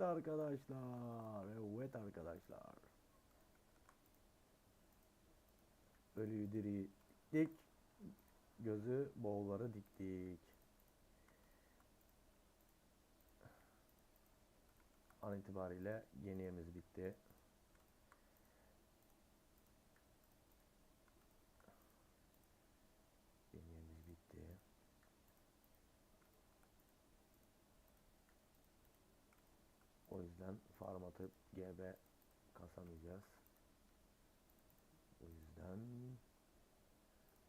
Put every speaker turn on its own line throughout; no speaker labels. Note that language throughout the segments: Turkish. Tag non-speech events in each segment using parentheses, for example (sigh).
Evet arkadaşlar. Evet arkadaşlar. Ölüyü dik. Gözü boğuları diktik. An itibariyle yeniyemiz bitti. Yeniyemiz bitti. O yüzden farm atıp GB kasamayacağız. O yüzden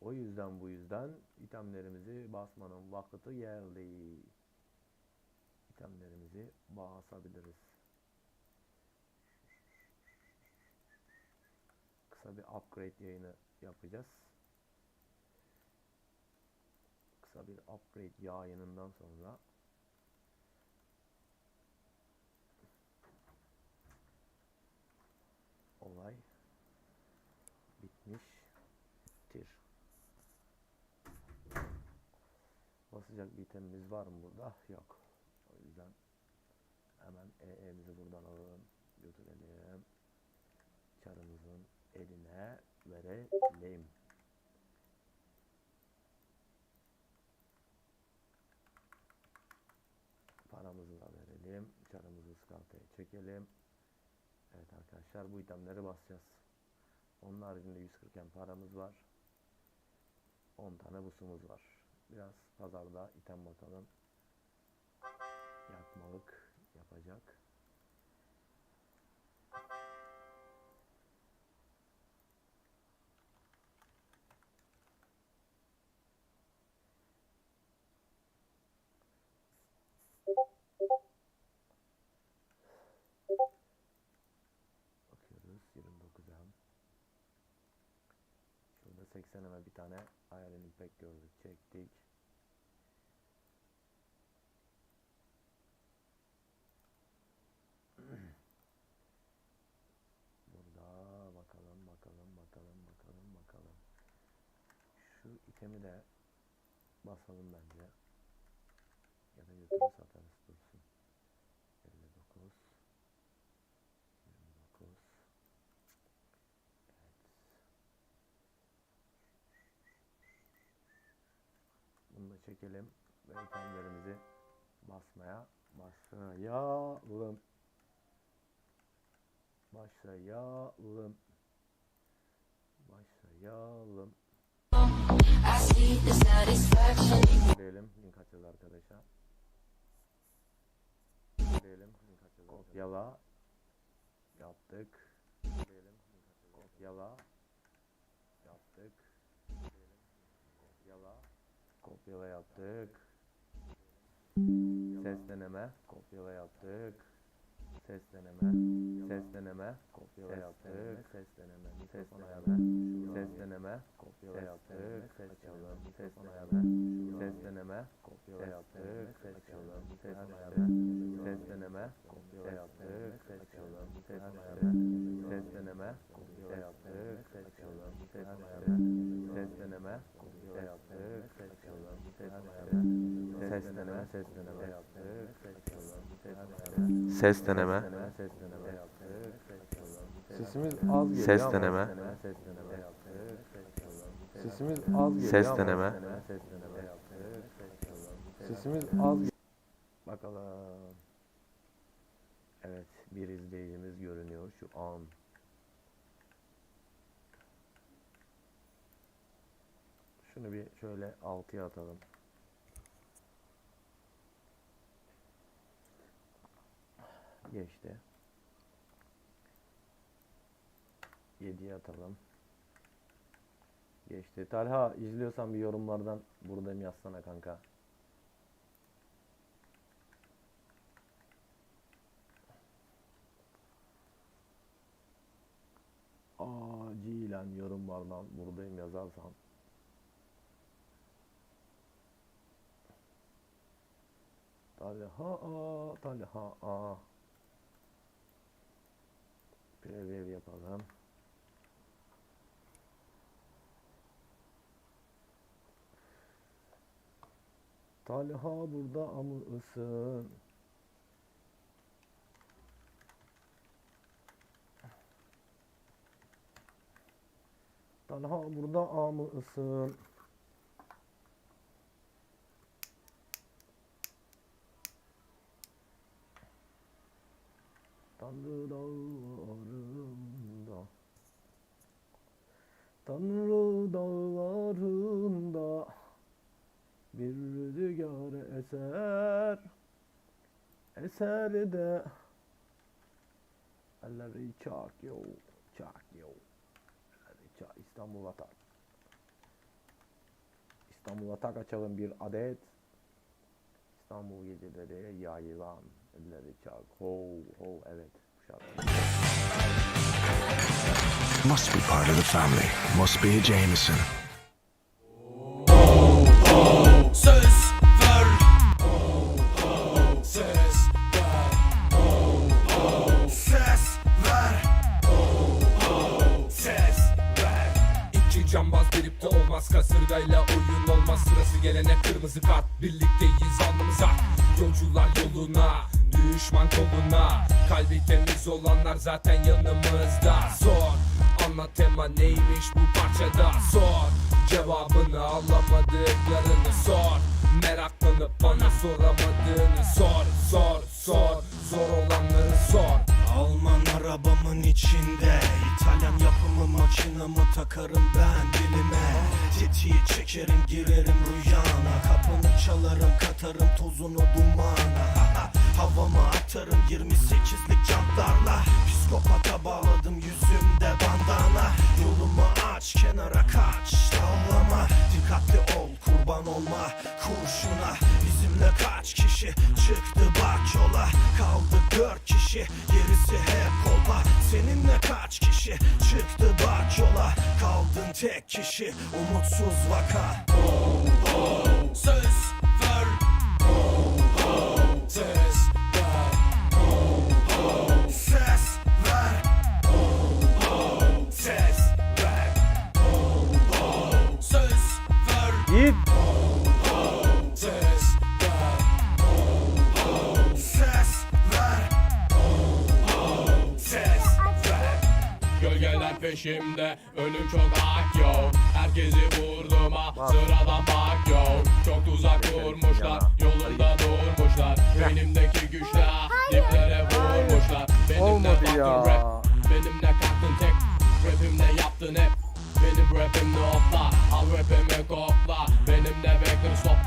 o yüzden bu yüzden itemlerimizi basmanın vakti geldi. İtemlerimizi basabiliriz. Kısa bir upgrade yayını yapacağız. Kısa bir upgrade yayınından sonra Basacak bir itemimiz var mı burada? Yok. O yüzden hemen EE'mizi buradan alalım. Götürelim. Çarımızın eline verelim. Paramızı da verelim. Çarımızı skaltaya çekelim. Evet arkadaşlar bu itemleri basacağız. Onun haricinde 140 item paramız var. 10 tane busumuz var. Biraz pazarda item bakalım. Yakmalık yapacak. Şurada 80 ama bir tane Iron Impact gördük. Çektik. (clears throat) Burada bakalım bakalım bakalım bakalım bakalım. Şu itemi de basalım bence. Ya da götürü satarız dursun. 59 29 Evet. Bunu da çekelim ve itemlerimizi basmaya başlayalım. Başlayalım. Başlayalım. Diyelim link açacağız arkadaşa. Diyelim link açacağız. Kopyala. Yaptık. Diyelim link açacağız. Kopyala. Yaptık. Diyelim kopyala. Kopyala yaptık. Ses deneme. Kopyala yaptık. Ses deneme. Ses deneme. Kopyala yaptık. Ses deneme. Ses deneme. Ses deneme. Kopyala yaptık. Ses çalalım. Ses deneme. Ses deneme. Kopyala yaptık. Ses çalalım. Ses deneme. Ses deneme. Kopyala yaptık. Ses çalalım. Ses deneme. Ses deneme. Kopyala yaptık. Ses çalalım. Ses deneme. Ses deneme yaptık. Ses deneme. Ses deneme. Ses deneme yaptık. Ses çalalım.
Sesimiz az geliyor
Ses deneme.
Ses.
Sesimiz az geliyor
Ses deneme.
Ses deneme yaptık.
Sesimiz az geliyor.
Bakalım. Evet, bir izleyicimiz görünüyor şu an. Şunu bir şöyle altıya atalım. Geçti. 7'ye atalım. Geçti. Talha izliyorsan bir yorumlardan buradayım yazsana kanka. acilen yorumlardan buradayım yazarsan Talha Talha Görev yapalım. Talha burada mısın? Talha burada mısın? Tanrı Tanrı dağlarında Bir rüzgar eser Eser de Elleri çak yo Çak yo. Elleri çak İstanbul atak. İstanbul atak açalım bir adet. İstanbul geceleri yayılan Elleri çak. Ho ho evet. Bu şarkı
Must be part of the family. Must be a Jameson.
İki cambaz birlikte olmaz. Kasırgayla oyun olmaz. Sırası gelene kırmızı kart. Birlikteyiz alnımıza. Yolcular yoluna Düşman koluna. Kalbi temiz olanlar zaten yanımızda. Sor Anlat tema neymiş bu parçada? Sor. Cevabını alamadıklarını sor. Meraklanıp bana soramadığını sor Sor sor. Zor olanları sor.
Alman arabamın içinde İtalyan yapımı makinamı takarım ben dilime. Tetiği çekerim girerim rüyana. Kapını çalarım katarım tozunu dumana Havama atarım 28'lik jantlarla. Psikopata bağladım yüzümde bandana. Yolumu aç kenara kaç Dallama dikkatli ol kurban olma kurşuna. Bizimle kaç kişi çıktı bak yola. Kaldık dört kişi gerisi hep kolpa. Seninle kaç kişi çıktı bak yola. Kaldın tek kişi umutsuz vaka.
Söz ver Gölgeler peşimde Ölüm çok hak yo Herkesi vurdum ha Sıradan bak yo Çok tuzak kurmuşlar Yolumda durmuşlar Benimdeki güçle Diplere vurmuşlar. Benimle
Olmadı
baktın
ya.
rap Benimle kalktın tek Rapimle yaptın hep rapim nopla Al rapimi kokla. Benimle bekler stopla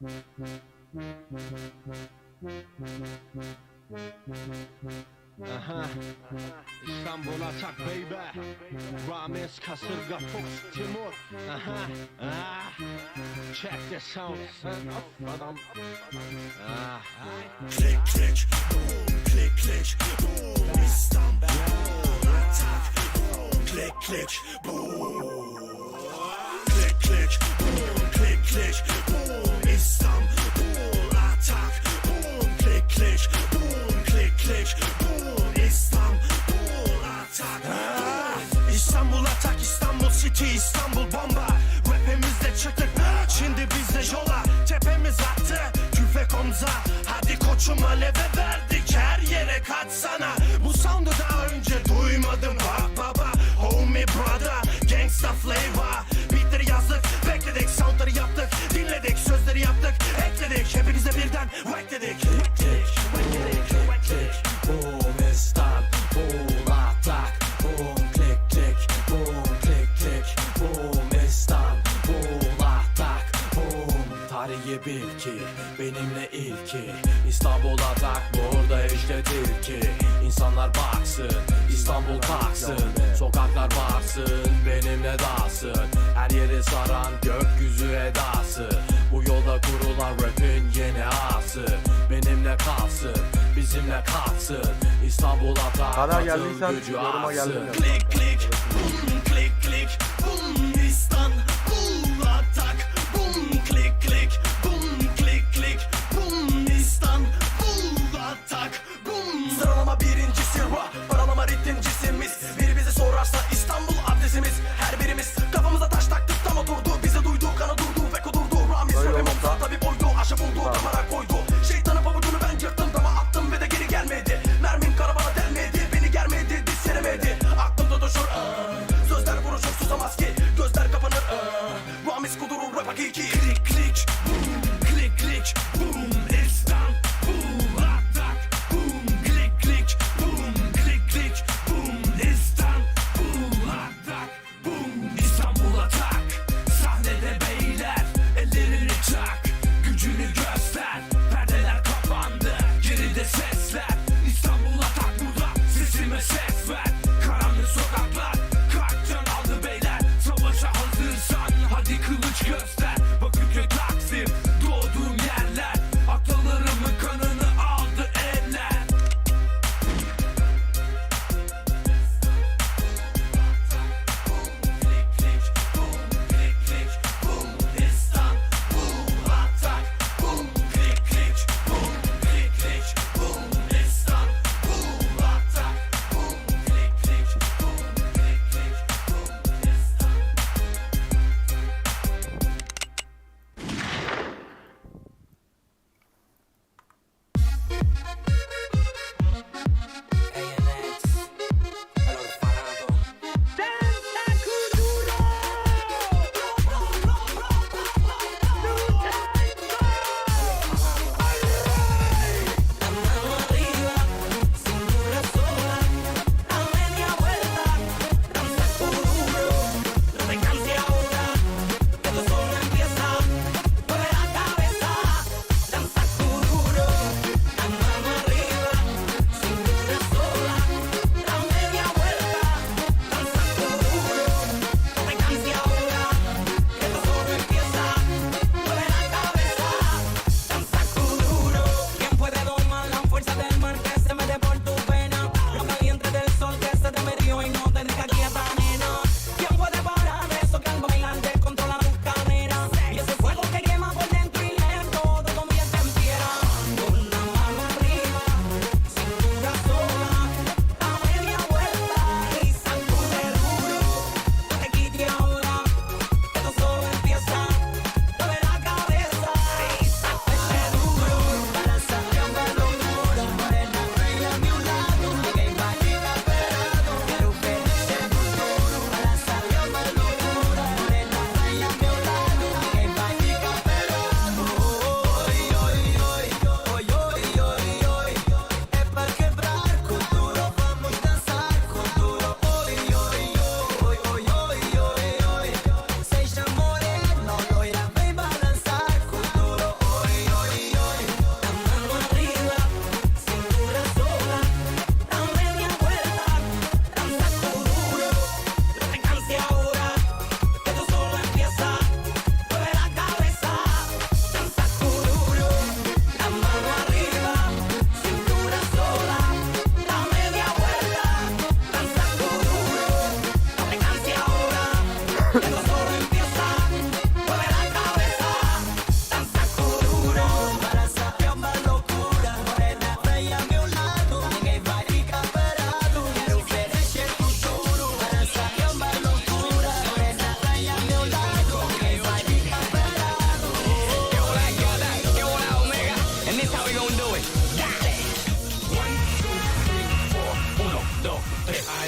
Aha. İstanbul atak baby. Ramiz kasırga Fox Timur. Aha. Ah. Check the sound. Sen of adam. Ah.
Klik klik boom klik klik boom İstanbul atak boom klik klik boom City İstanbul bomba. Rapimizde çıktık şimdi biz de yola. Tepemiz attı. Tüfek omza. Hadi koçum aleve verdik. Her yere katsana. Bu sound'u daha önce duymadım. Bak baba Homie brother. Gangsta flavor. Beatleri yazdık. Bekledik. Soundları yaptık. Dinledik. Sözleri yaptık. Ekledik. Hepinize birden whack dedik Tarihi bil ki benimle ilki. İstanbul atak burada işte tilki İnsanlar baksın İstanbul kalksın Sokaklar baksın benimle dalsın. Her yeri saran gökyüzü edası. Bu yolda kurulan rapin yeni ası Benimle kalsın bizimle kalksın İstanbul atak
Hala
atın
geldiysen yoruma geldim. Ya.
Klik klik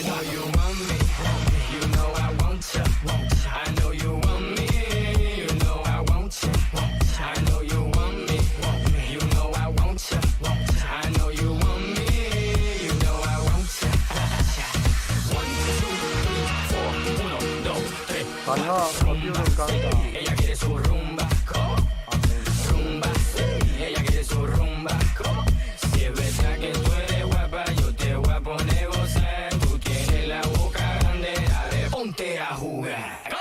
I know you até a rua.